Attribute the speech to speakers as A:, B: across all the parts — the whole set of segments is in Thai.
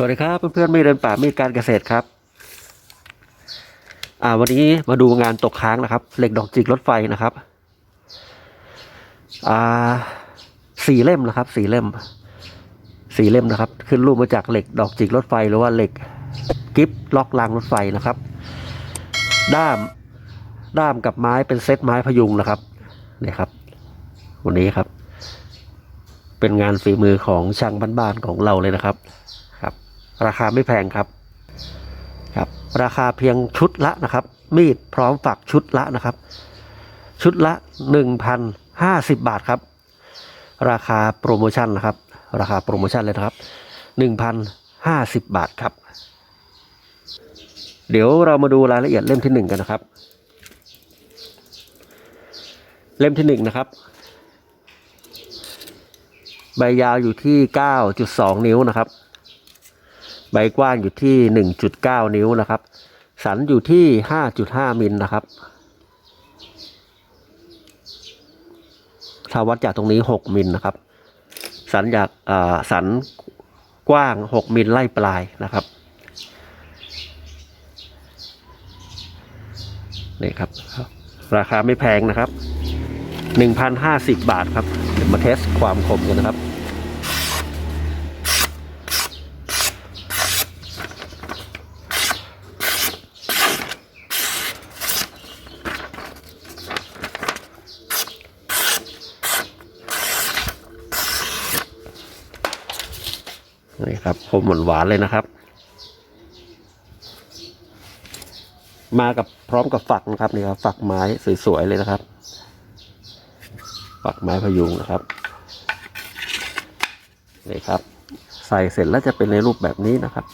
A: สวัสดีครับเพื่อนๆไม่เดินป่ามีการเกษตรครับ อ่าวันนี้มาดูงานตกค้างนะครับ เหล็กดอกจิกรถไฟนะครับ อ่าสี่เล่มนะครับสี่เล่มสี่เล่มนะครับ ขึ้นรูปมาจากเหล็กดอกจิกรถไฟ หรือว่าเหล็กกิฟล็อกรางรถไฟนะครับ ด้ามด้ามกับไม้เป็นเซตไม้พยุงนะครับเนี่ยครับ วันนี้ครับ เป็นงานฝีมือของช่างบ้านๆของเราเลยนะครับ ราคาไม่แพงครับครับ ราคาเพียงชุดละนะครับ มีดพร้อมฝักชุดละนะครับ ชุดละหนึ่งพันห้าสิบบาทครับ ราคาโปรโมชั่นนะครับ ราคาโปรโมชั่นเลยนะครับหนึ่งพันห้าสิบบาทครับ เดี๋ยวเรามาดูรายละเอียดเล่มที่หนึ่งกันนะครับ เล่มที่หนึ่งนะครับใบยาวอยู่ที่ 9.2 นิ้วนะครับ ใบกว้างอยู่ที่ 1.9 นิ้วนะครับ สันอยู่ที่ 5.5 มิลนะครับ ถ้าวัดจากตรงนี้ 6 มิลนะครับ สันจากอ่าสันกว้าง 6 มิลไล่ปลายนะครับ นี่ครับ ราคาไม่แพงนะครับ 1,050 บาทครับ เดี๋ยวมาเทสความคมกันนะครับ นี่ ครับคมหวานเลยนะครับ มากับพร้อมกับฝักนะครับนี่ครับฝักไม้สวยๆเลยนะครับ ฝักไม้พยุงนะครับนี่ครับ ใส่เสร็จแล้วจะเป็นในรูปแบบนี้นะครับ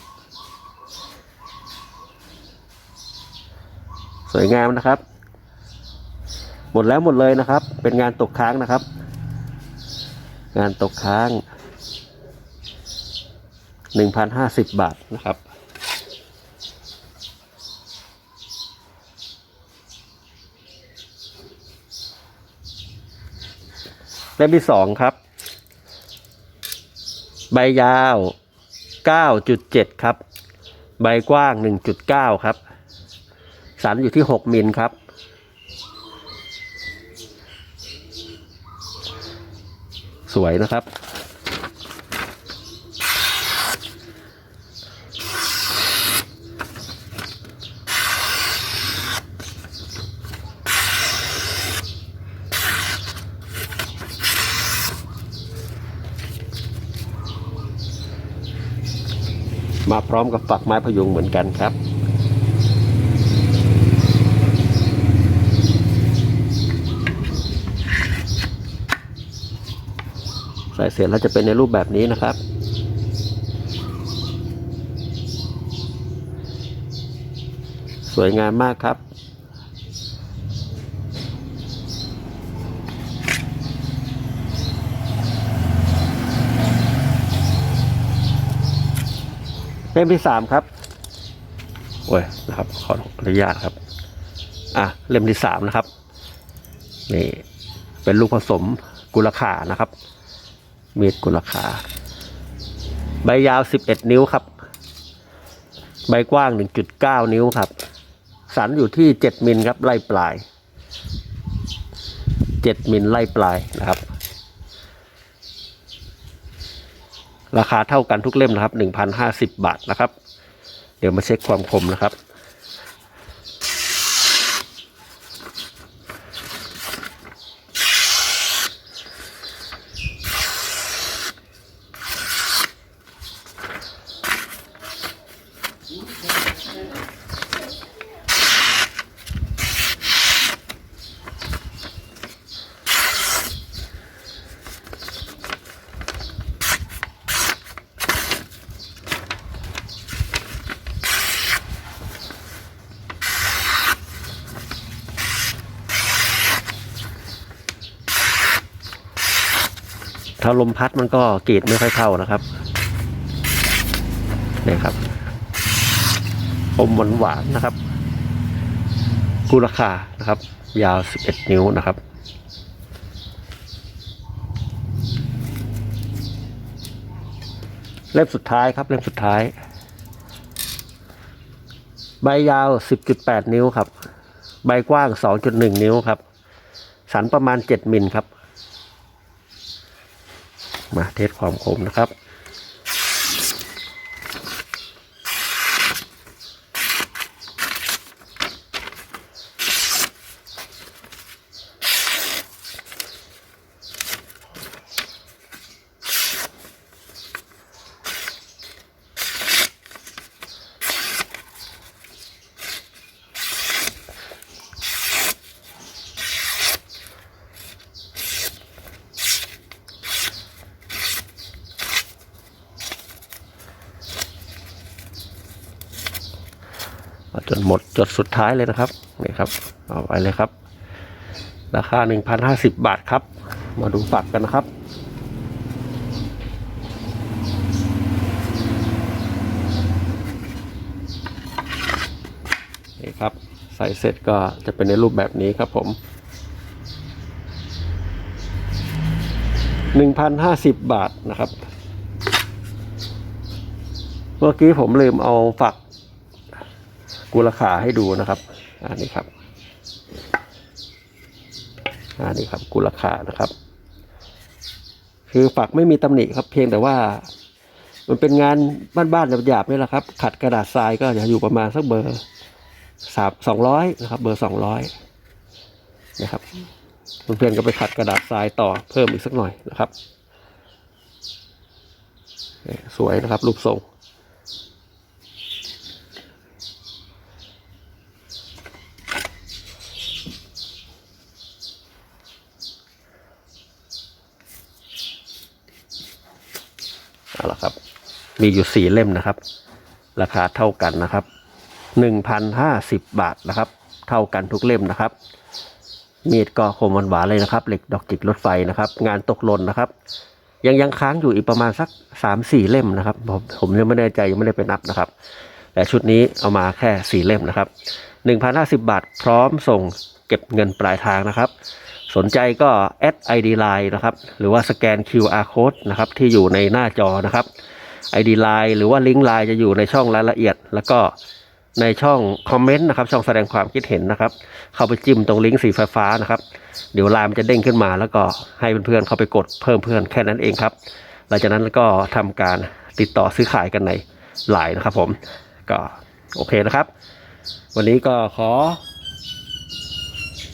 A: สวยงามนะครับ หมดแล้วหมดเลยนะครับ เป็นงานตกค้างนะครับ งานตกค้าง หนึ่งพันห้าสิบบาทนะครับ เล่มที่สองครับ ใบยาว9.7ครับ ใบกว้าง1.9ครับ สันอยู่ที่6มิลครับสวยนะครับ มาพร้อมกับฝักไม้พยุงเหมือนกันครับ ใส่เสร็จแล้วจะเป็นในรูปแบบนี้นะครับสวยงามมากครับ เล่มที่สามครับโอ้ยนะครับขออนุญาตครับ อะเล่มที่สามนะครับนี่เป็นลูกผสมกุลขานะครับ มีดกุลขา ใบยาวสิบเอ็ดนิ้วครับ ใบกว้างหนึ่งจุดเก้านิ้วครับ สันอยู่ที่เจ็ดมิลครับไล่ปลายเจ็ดมิลไล่ปลายนะครับ ราคาเท่ากันทุกเล่มนะครับหนึ่งพันห้าสิบบาทนะครับ เดี๋ยวมาเช็คความคมนะครับ ถ้าลมพัดมันก็กรีดไม่ค่อยเข้านะครับนี่ครับอมหวานหวานนะครับกุราคานะครับ ยาว 11 นิ้วนะครับเล่มสุดท้ายครับเล่มสุดท้าย ใบยาว 10.8 นิ้วครับ ใบกว้าง 2.1 นิ้วครับ สันประมาณ 7 มิลครับ มาเทสความคมนะครับ จนหมดจดสุดท้ายเลยนะครับนี่ครับเอาไปเลยครับ ราคา 1,050 บาทครับ มาดูฝักกันนะครับนี่ครับใส่เสร็จก็จะเป็นในรูปแบบนี้ครับผม 1,050 บาทนะครับ เมื่อกี้ผมลืมเอาฝัก กุราคาให้ดูนะครับอันนี้ครับอันนี้ครับกุราคานะครับ คือฝักไม่มีตำหนิครับ เพียงแต่ว่า มันเป็นงานบ้านๆหยาบๆนี่แหละครับ ขัดกระดาษทรายก็จะอยู่ประมาณสักเบอร์สามสองร้อยนะครับ เบอร์สองร้อยนะครับเพื่อนๆก็ไปขัดกระดาษทรายต่อเพิ่มอีกสักหน่อยนะครับ สวยนะครับ รูปทรง เอาละครับ มีอยู่สี่เล่มนะครับ ราคาเท่ากันนะครับหนึ่งพันห้าสิบบาทนะครับ เท่ากันทุกเล่มนะครับ มีดก็คมหวานๆเลยนะครับ เหล็กดอกจิกรถไฟนะครับ งานตกหล่นนะครับ ยังยังค้างอยู่อีกประมาณสักสามสี่เล่มนะครับ ผมผมยังไม่แน่ใจยังไม่ได้ไปนับนะครับ แต่ชุดนี้เอามาแค่สี่เล่มนะครับหนึ่งพันห้าสิบบาทพร้อมส่งเก็บเงินปลายทางนะครับ สนใจก็แอด ID Line นะครับ หรือว่าสแกน QR code นะครับ ที่อยู่ในหน้าจอนะครับ ID Line หรือว่าลิงก์ Line จะอยู่ในช่องรายละเอียด แล้วก็ในช่องคอมเมนต์นะครับ ช่องแสดงความคิดเห็นนะครับ เข้าไปจิ้มตรงลิงก์สีฟ้าๆนะครับ เดี๋ยวไลน์มันจะเด้งขึ้นมา แล้วก็ให้เพื่อนๆเข้าไปกดเพิ่มเพื่อนแค่นั้นเองครับ หลังจากนั้นก็ทำการติดต่อซื้อขายกันในไลน์นะครับ ผมก็โอเคนะครับ วันนี้ก็ขอ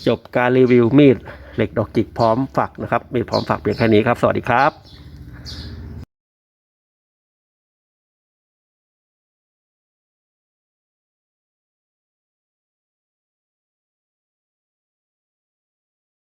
A: จบการรีวิวมีด เหล็กดอกจิกพร้อมฝักนะครับ มีพร้อมฝักเพียงแค่นี้ครับ สวัสดีครับ